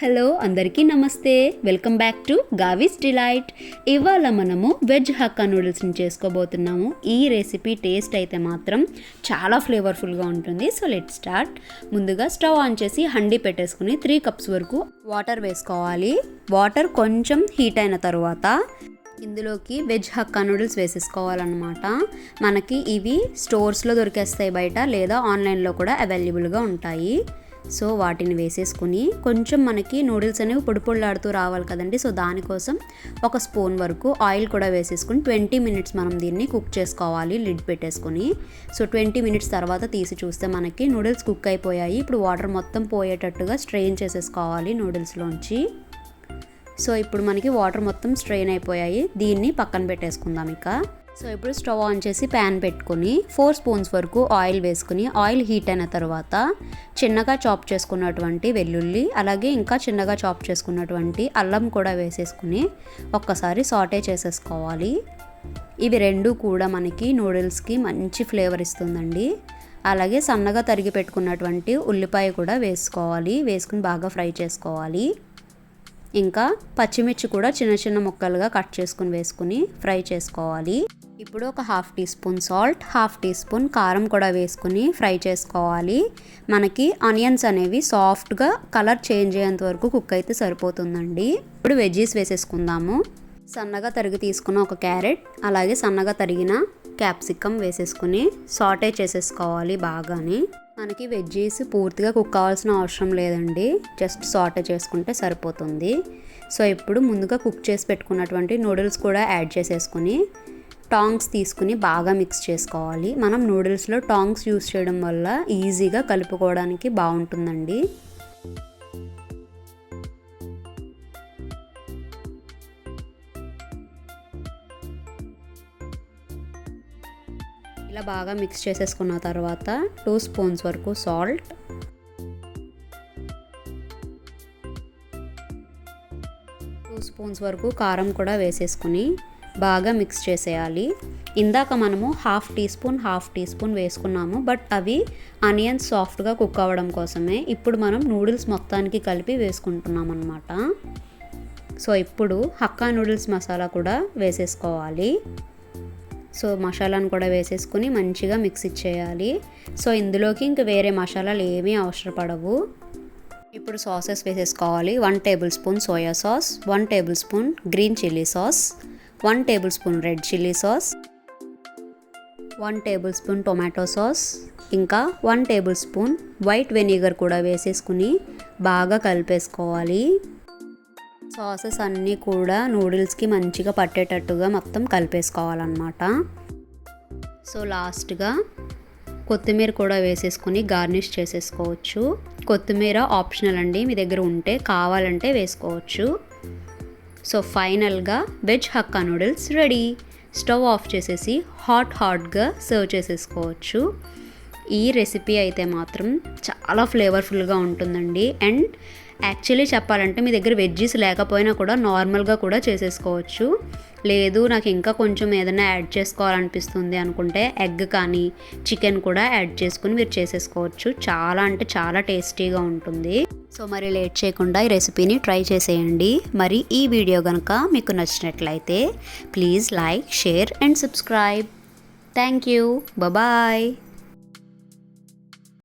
Hello అందరికీ నమస్తే. Welcome back to గావిస్ డిలైట్. ఇవాళ మనము వెజ్ హక్కా నూడిల్స్ని చేసుకోబోతున్నాము. ఈ రెసిపీ టేస్ట్ అయితే మాత్రం చాలా ఫ్లేవర్ఫుల్గా ఉంటుంది. So let start. ముందుగా స్టవ్ ఆన్ చేసి హండీ పెట్టేసుకుని త్రీ కప్స్ వరకు వాటర్ వేసుకోవాలి. వాటర్ కొంచెం హీట్ అయిన తర్వాత ఇందులోకి వెజ్ హక్కా నూడిల్స్ వేసేసుకోవాలన్నమాట. మనకి ఇవి స్టోర్స్లో దొరికేస్తాయి బయట లేదా ఆన్లైన్లో కూడా అవైలబుల్గా ఉంటాయి. సో వాటిని వేసేసుకుని కొంచెం మనకి నూడిల్స్ అనేవి పొడి పొడిలాడుతూ రావాలి కదండి. సో దానికోసం ఒక స్పూన్ వరకు ఆయిల్ కూడా వేసేసుకుని ట్వంటీ మినిట్స్ మనం దీన్ని కుక్ చేసుకోవాలి. లిడ్ పెట్టేసుకుని సో ట్వంటీ మినిట్స్ తర్వాత తీసి చూస్తే మనకి నూడిల్స్ కుక్ అయిపోయాయి. ఇప్పుడు వాటర్ మొత్తం పోయేటట్టుగా స్ట్రెయిన్ చేసేసుకోవాలి నూడిల్స్లోంచి. సో ఇప్పుడు మనకి వాటర్ మొత్తం స్ట్రెయిన్ అయిపోయాయి. దీన్ని పక్కన పెట్టేసుకుందాం ఇక. సో ఇప్పుడు స్టవ్ ఆన్ చేసి ప్యాన్ పెట్టుకుని ఫోర్ స్పూన్స్ వరకు ఆయిల్ వేసుకుని ఆయిల్ హీట్ అయిన తర్వాత చిన్నగా చాప్ చేసుకున్నటువంటి వెల్లుల్లి అలాగే ఇంకా చిన్నగా చాప్ చేసుకున్నటువంటి అల్లం కూడా వేసేసుకుని ఒక్కసారి సాటే చేసేసుకోవాలి. ఇవి రెండు కూడా మనకి నూడిల్స్కి మంచి ఫ్లేవర్ ఇస్తుందండి. అలాగే సన్నగా తరిగి పెట్టుకున్నటువంటి ఉల్లిపాయ కూడా వేసుకోవాలి వేసుకుని బాగా ఫ్రై చేసుకోవాలి. ఇంకా పచ్చిమిర్చి కూడా చిన్న చిన్న ముక్కలుగా కట్ చేసుకుని వేసుకుని ఫ్రై చేసుకోవాలి. ఇప్పుడు ఒక half teaspoon salt half teaspoon కారం కూడా వేసుకుని ఫ్రై చేసుకోవాలి. మనకి ఆనియన్స్ అనేవి సాఫ్ట్గా కలర్ చేంజ్ అయ్యేంత వరకు కుక్ అయితే సరిపోతుందండి. ఇప్పుడు వెజ్జీస్ వేసేసుకుందాము. సన్నగా తరిగి తీసుకున్న ఒక క్యారెట్ అలాగే సన్నగా తరిగిన క్యాప్సికమ్ వేసేసుకుని సాటే చేసేసుకోవాలి బాగాని. మనకి వెజ్జీస్ పూర్తిగా కుక్ కావాల్సిన అవసరం లేదండి. జస్ట్ సాటే చేసుకుంటే సరిపోతుంది. సో ఇప్పుడు ముందుగా కుక్ చేసి పెట్టుకున్నటువంటి నూడిల్స్ కూడా యాడ్ చేసేసుకుని టాంగ్స్ తీసుకుని బాగా మిక్స్ చేసుకోవాలి. మనం నూడిల్స్లో టాంగ్స్ యూస్ చేయడం వల్ల ఈజీగా కలుపుకోవడానికి బాగుంటుందండి. ఇలా బాగా మిక్స్ చేసేసుకున్న తర్వాత టూ స్పూన్స్ వరకు సాల్ట్. టూ స్పూన్స్ వరకు కారం కూడా వేసేసుకుని బాగా మిక్స్ చేసేయాలి. ఇందాక మనము half teaspoon half teaspoon వేసుకున్నాము బట్ అవి ఆనియన్స్ సాఫ్ట్గా కుక్ అవ్వడం కోసమే ఇప్పుడు మనం నూడిల్స్ మొత్తానికి కలిపి వేసుకుంటున్నాం అనమాట సో ఇప్పుడు హక్కా నూడిల్స్ మసాలా కూడా వేసేసుకోవాలి. సో మసాలాను కూడా వేసేసుకుని మంచిగా మిక్స్ ఇచ్చేయాలి. సో ఇందులోకి ఇంక వేరే మసాలాలు ఏమీ అవసరపడవు. ఇప్పుడు సాసెస్ వేసేసుకోవాలి. One tablespoon soya sauce one tablespoon green chilli sauce one tablespoon red chilli sauce one tablespoon tomato sauce ఇంకా one tablespoon white vinegar కూడా వేసేసుకుని బాగా కలిపేసుకోవాలి. సాసెస్ అన్నీ కూడా నూడిల్స్కి మంచిగా పట్టేటట్టుగా మొత్తం కలిపేసుకోవాలన్నమాట. సో లాస్ట్గా కొత్తిమీర కూడా వేసేసుకొని గార్నిష్ చేసేసుకోవచ్చు. కొత్తిమీర ఆప్షనల్ అండి మీ దగ్గర ఉంటే కావాలంటే వేసుకోవచ్చు. సో ఫైనల్గా veg Hakka noodles ready. Stove off చేసేసి హాట్ హాట్గా సర్వ్ చేసేసుకోవచ్చు. ఈ రెసిపీ అయితే మాత్రం చాలా ఫ్లేవర్ఫుల్గా ఉంటుందండి. అండ్ యాక్చువల్లీ చెప్పాలంటే మీ దగ్గర వెజ్జీస్ లేకపోయినా కూడా నార్మల్గా కూడా చేసేసుకోవచ్చు. లేదు నాకు ఇంకా కొంచెం ఏదైనా యాడ్ చేసుకోవాలనిపిస్తుంది అనుకుంటే ఎగ్ కానీ చికెన్ కూడా యాడ్ చేసుకుని మీరు చేసేసుకోవచ్చు. చాలా అంటే చాలా టేస్టీగా ఉంటుంది. సో మరి లేట్ చేయకుండా ఈ రెసిపీని ట్రై చేసేయండి. మరి ఈ వీడియో కనుక మీకు నచ్చినట్లయితే please like share and subscribe thank you bye